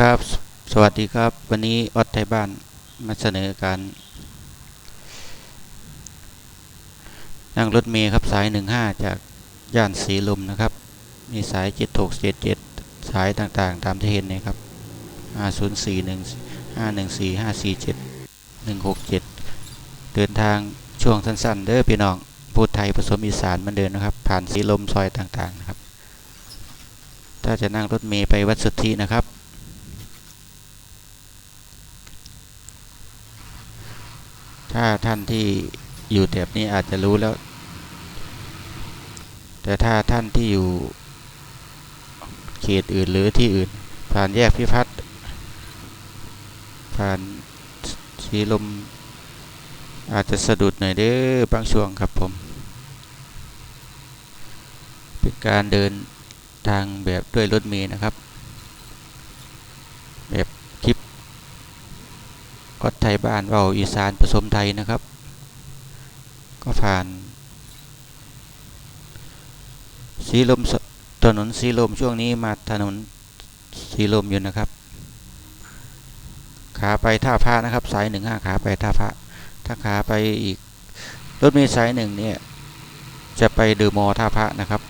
ครับ สวัสดีครับ วันนี้ออดไทยบ้านมาเสนอการนั่งรถเมย์ครับสาย 15 จากย่านสีลมนะครับ มีสาย 7677 สายต่างๆ ตามที่เห็นเนยครับ5041 514 547 167 เดินทางช่วงสั้นๆ เด้อพี่น้อง พูดไทยผสมอีสานมันเดินนะครับ ผ่านสีลมซอยต่างๆนะครับ ถ้าจะนั่งรถเมย์ไปวัดสุทธินะครับ ถ้าท่านที่อยู่แถบนี้อาจจะรู้แล้ว แต่ถ้าท่านที่อยู่เขตอื่นหรือที่อื่น ผ่านแยกพิพัฒน์ผ่านสีลม อาจจะสะดุดหน่อยเด้อบางช่วงครับผม เป็นการเดินทางแบบด้วยรถเมล์นะครับแบบคลิปอด ไทยบ้านเว่าอีสานผสมไทยนะครับ ก็ผ่าน สีลมถนนสีลมช่วงนี้มาถนนสีลมอยู่นะครับ ขาไปท่าพระนะครับ สายหนึ่งห้าขาไปท่าพระถ้าขาไปอีกรถเมล์สายหนึ่งเนี่ยจะไปเดอะมอลล์ท่าพระนะครับ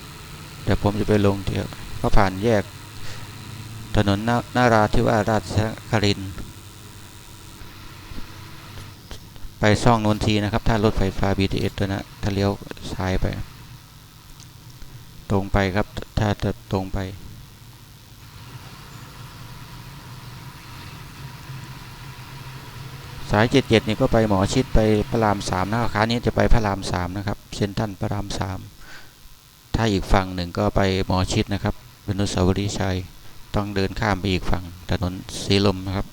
เดี๋ยวผมจะไปลงเที่ยวก็ผ่านแยกถนนนานาราธิวาสราชครินทร์ ไปซ่องนนทีนะครับ ถ้ารถไฟฟ้า BTS ตัวนะถ้าเลี้ยวซ้ายไป ตรงไปครับ ถ้าจะตรงไป สาย77นี่ก็ไปหมอชิดไปพระรามสามนะครับขานี้จะไปพระรามสามนะครับ เซนทันพระรามสามถ้าอีกฝั่งหนึ่งก็ไปหมอชิดนะครับอนุสาวรีย์ชัย ต้องเดินข้ามไปอีกฝั่งถนนสีลมนะครับ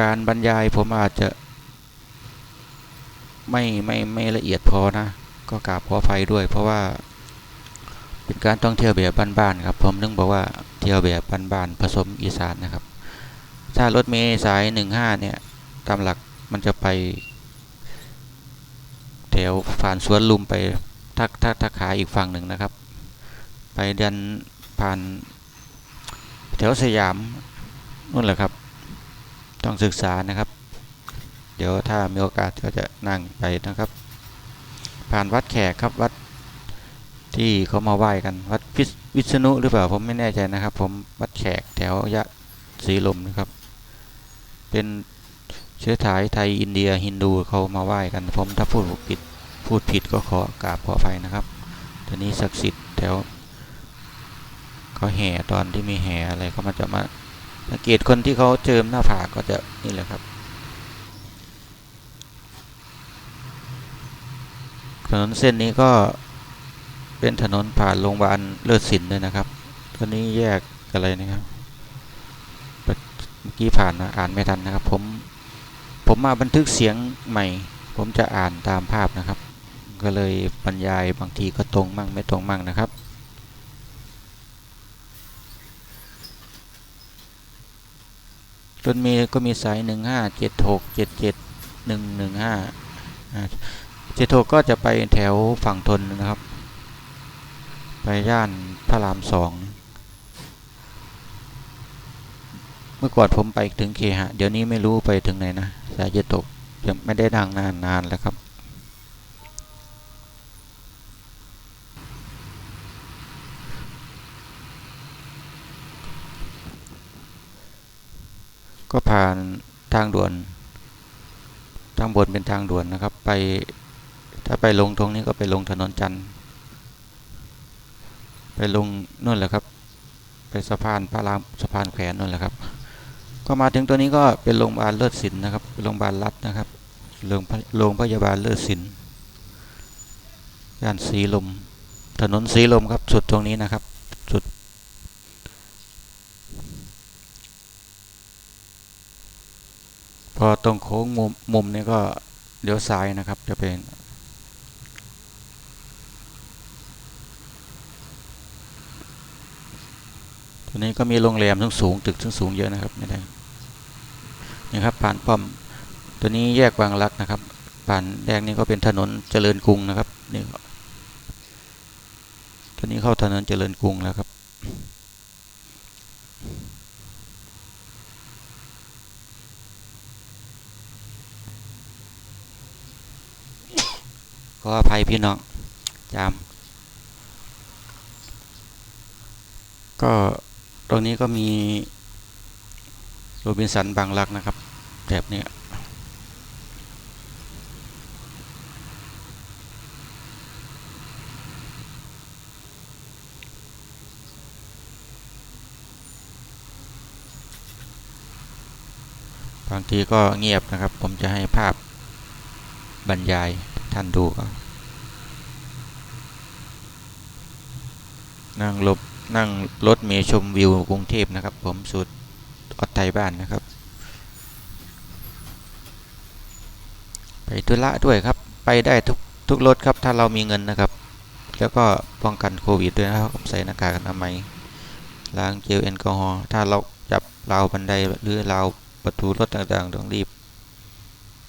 การบรรยายผมอาจจะ ไม่ไม่ไม่ละเอียดพอนะ ก็กราบขออภัยด้วย เพราะว่า เป็นการท่องเที่ยวแบบบ้านๆครับ ผมนึกบอกว่าเที่ยวแบบบ้านๆผสมอีสานนะครับ ถ้ารถเมล์สายหนึ่งห้าเนี่ย ตามหลักมันจะไปแถวผ่านสวนลุมไปทักทักทักขาอีกฝั่งหนึ่งนะครับ ไปดันผ่านแถวสยามนู่นแหละครับ ต้องศึกษานะครับ เดี๋ยวถ้ามีโอกาสก็จะนั่งไปนะครับ ผ่านวัดแขกครับวัดที่เขามาไหว้กันวัดวิษณุหรือเปล่าผมไม่แน่ใจนะครับ ผมวัดแขกแถวยะศรีลมนะครับ เป็นเชื้อสายไทยอินเดียฮินดูเขามาไหว้กัน ผมถ้าพูดผิดพูดผิดก็ขอกราบขออภัยนะครับตอนนี้ศักดิ์สิทธิ์แถวเขาแห่ตอนที่มีแห่อะไรเขามาจะมา สังเกตคนที่เขาเจิมหน้าผากก็จะนี่แหละครับถนนเส้นนี้ก็เป็นถนนผ่านโรงพยาบาลเลิศสินด้วยนะครับตอนนี้แยกอะไรนะครับเมื่อกี้ผ่านนะอ่านไม่ทันนะครับ ผมผมมาบันทึกเสียงใหม่ ผมจะอ่านตามภาพนะครับ ก็เลยบรรยายบางทีก็ตรงมั่งไม่ตรงมั่งนะครับ จนมีก็มีสายหนึ่งห้าเจ็ดหกเจ็ดเจ็ดหนึ่งหนึ่งห้าเจ็ดหกก็จะไปแถวฝั่งทนนะครับ ไปย่านพระรามสอง เมื่อก่อนผมไปถึงเคหะ เดี๋ยวนี้ไม่รู้ไปถึงไหนนะ สายเจ็ดหกยังไม่ได้ดังนานนานแล้วครับ ก็ผ่านทางด่วน ทางบนเป็นทางด่วนนะครับ ไปถ้าไปลงตรงนี้ก็ไปลงถนนจันทร์ไปลงนู่นแหละครับ ไปสะพานพระรามสะพานแขวนนั่นแหละครับ ก็มาถึงตัวนี้ก็เป็นโรงพยาบาลเลิศศิลป์นะครับโรงพยาบาลรัฐนะครับโรงโรงพยาบาลเลิศศิลป์ย่านสีลม ถนนสีลมครับสุดตรงนี้นะครับ สุด พอตรงโค้งมุมมุมนี้ก็เลี้ยวซ้ายนะครับจะเป็น ตัวนี้ก็มีโรงแรมทั้งสูงตึกทั้งสูงเยอะนะครับไม่ได้นี่ครับผ่านป้อม ตัวนี้แยกบางรักนะครับ ผ่านแยกนี้ก็เป็นถนนเจริญกรุงนะครับนี่ตัวนี่เข้าถนนเจริญกรุงแล้วครับ ภัยพี่น้องจามก็ตรงนี้ก็มีโรบินสันบางรักนะครับ แบบนี้บางทีก็เงียบนะครับ ผมจะให้ภาพบรรยายท่านดูก็ นั่งลบนั่งรถเมล์ชมวิวกรุงเทพนะครับ ผมสุดออดไทยบ้านนะครับ ไปธุระด้วยครับ ไปได้ทุกทุกรถครับถ้าเรามีเงินนะครับ แล้วก็ป้องกันโควิดด้วยนะครับใส่หน้ากากอนามัยล้างเจลแอลกอฮอล์ถ้าเราจับราวบันไดหรือราวประตูรถต่างๆต้องรีบ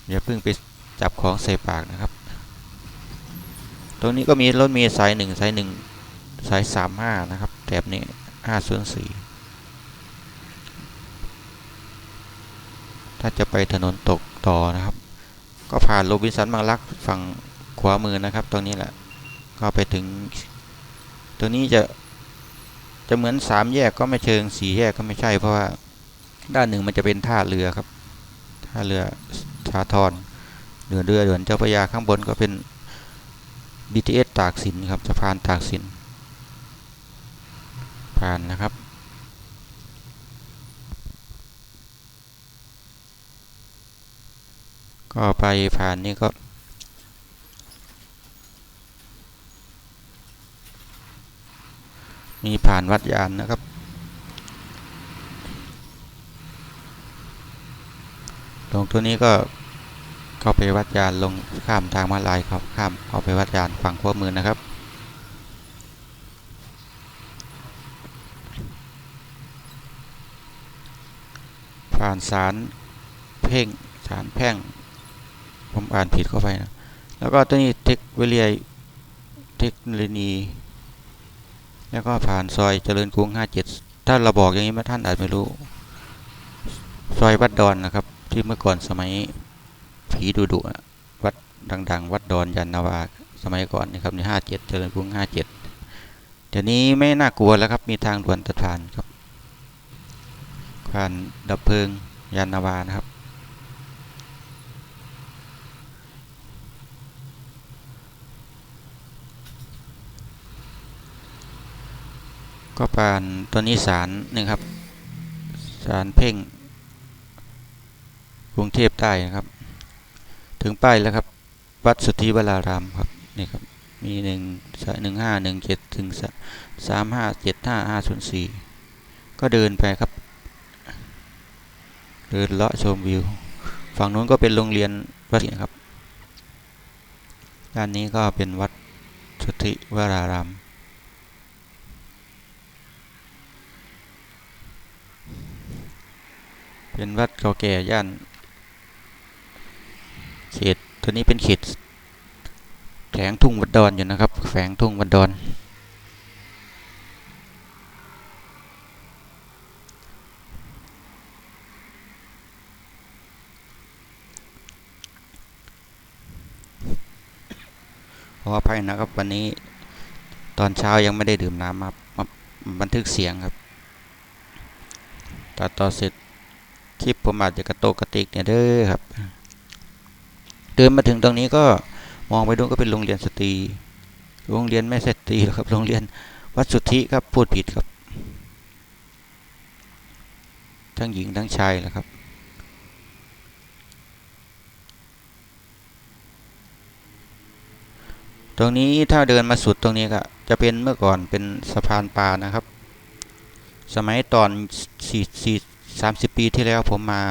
อย่าเพิ่งไปจับของใส่ปากนะครับ ตรงนี้ก็มีรถเมีสายหนึ่งสายหนึ่ง สายสามห้านะครับ แถบนี้ห้าส่วนสี่ถ้าจะไปถนนตกต่อนะครับ ก็ผ่านโรบินสันบางรักฝั่งขวามือนะครับ ตรงนี้แหละ ก็ไปถึง ตรงนี้จะ จะเหมือนสามแยกก็ไม่เชิงสี่แยกก็ไม่ใช่ เพราะว่าด้านหนึ่งมันจะเป็นท่าเรือครับ ท่าเรือสาทรเรือเรือเดือนเจ้าพระยาข้างบนก็เป็น BTS ตากสินครับสะพานตากสิน ผ่านนะครับ ก็ไปผ่านนี่ก็ มีผ่านวัดยานนะครับ ตรงตัวนี้ก็เข้าไปวัดยานลงข้ามทางมาลายครับ ข้ามเข้าไปวัดยานฝั่งขั้วมือนะครับ ผ่านสารเพ่งสารแพ่ง ผมอ่านผิดเข้าไปนะ แล้วก็ตัวนี้เทคเวเลียเทคโนโลยีแล้วก็ผ่านซอยเจริญกรุง 57 ถ้าเราบอกอย่างนี้มาท่านอาจไม่รู้ ซอยวัดดอนนะครับ ที่เมื่อก่อนสมัยผีดุดุๆวัดดัง ๆ วัดดอนยันนาวาสมัยก่อนนะครับใน 57 เจริญกรุง 57 เดี๋ยวนี้ไม่น่ากลัวแล้วครับ มีทางด่วนตัดผ่านครับ ผ่านดับเพลิงยานนาวานะครับ ก็ผ่านตัวนี้ศาลนี่ครับศาลเพ่ง กรุงเทพใต้นะครับ ถึงป้ายแล้วครับ วัดสุทธิวรารามครับนี่ครับ มีหนึ่งหนึ่งห้าหนึ่งเจ็ดถึงสามห้าเจ็ดห้าห้าศูนย์สี่ก็เดินไปครับ เดินเลาะชมวิว ฝั่งนู้นก็เป็นโรงเรียนวัดนะครับ ด้านนี้ก็เป็นวัดสุทธิวราราม เป็นวัดเก่าแก่ย่าน เขต ตัวนี้เป็นเขตแขงทุ่งวัดดอนอยู่นะครับ แฝงทุ่งวัดดอน ข ออภัยนะครับ วันนี้ตอนเช้ายังไม่ได้ดื่มน้ำมามาบันทึกเสียงครับตัดต่อเสร็จคลิปผมอาจจะกระโตกกระติกเนี่ยเด้อครับเดินมาถึงตรงนี้ก็มองไปดูก็เป็นโรงเรียนสตรี โรงเรียนไม่สตรีหรอกครับ โรงเรียนวัดสุทธิครับพูดผิดครับ ทั้งหญิงทั้งชายแหละครับ ตรงนี้ถ้าเดินมาสุดตรงนี้ก็จะเป็นเมื่อก่อนเป็นสะพานปลานะครับ สมัยตอนสี่สี่สามสิบปีที่แล้วผมมา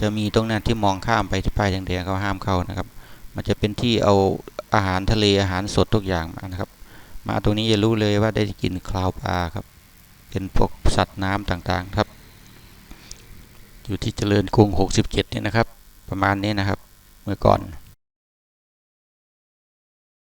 จะมีตรงนั้นที่มองข้ามไปที่ป้ายแดงๆเขาห้ามเข้านะครับ มันจะเป็นที่เอาอาหารทะเลอาหารสดทุกอย่างมานะครับ มาตรงนี้จะรู้เลยว่าได้กินคลาวปลาครับ เป็นพวกสัตว์น้ำต่างๆครับ อยู่ที่เจริญกรุง 67 เนี่ยนะครับ ประมาณนี้นะครับ เมื่อก่อน